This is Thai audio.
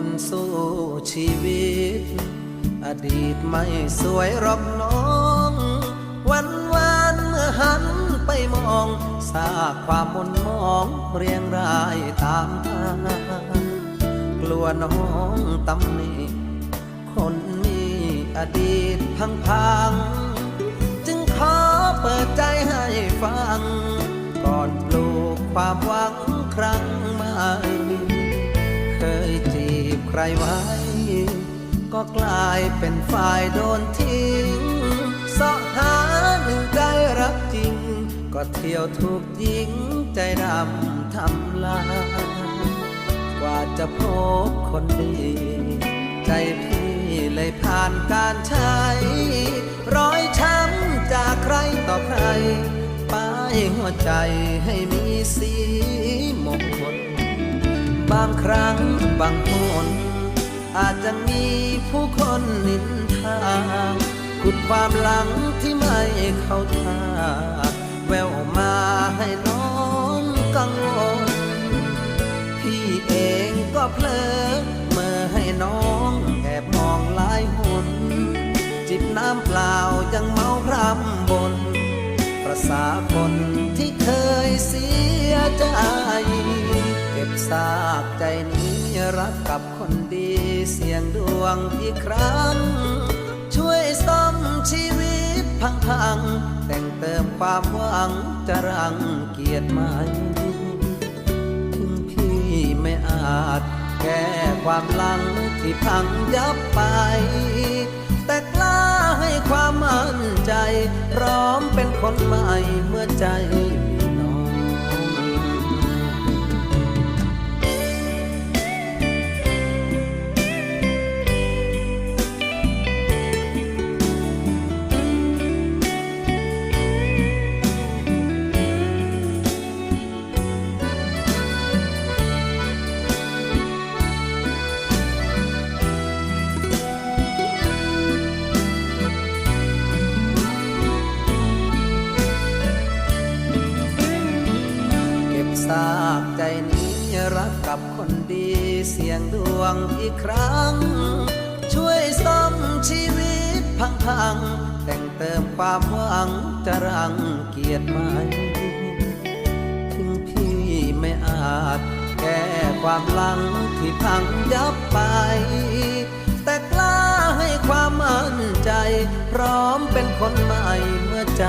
คนสู้ชีวิต อดีตไม่สวยหรอกน้อง วันวานเมื่อหันไปมองซาความมนมองเรียงรายตามทางกลัวน้องตำหนิคนมีอดีตพังพังจึงขอเปิดใจให้ฟัง ก่อนปลูกความหวังครั้ง รไว้ ก็กลายเป็นฝ่ายโดนทิ้งสาะหาหนึ่งใจรักจริง ก็เที่ยวถูกยิงใจดำทำลายกว่าจะพบคนดี ใจพี่เลยผ่านการใช้รอยช้ำจากใครต่อใคร ป้ายหัวใจให้มีสีมงคลบางครั้งบางคน อาจจะมีผู้คนนินทาขุดความหลังที่ไม่เข้าท่าแววมาให้น้องกังวลพี่เองก็เพลอ เก็บซากใจนี้รักกับคนดีเสียงดวงอีกครั้ง ช่วยซ่อมชีวิตพังๆ แต่งเติมความหวังจะรังเกียรติไหมถึงพี่ไม่อาจแก้ความหลังที่พังยับไป แต่กล้าให้ความมั่นใจ พร้อมเป็นคนใหม่เมื่อใจากใจนี้รักกับคนดีเสียงดวงอีกครั้ง ช่วยซ่อมชีวิตพังๆ แต่งเติมความหวังจะรังเกียรติไหม ถึงพี่ไม่อาจแก้ความหลังที่พังยับไป แต่กล้าให้ความมั่นใจ พร้อมเป็นคนใหม่เมื่อใจ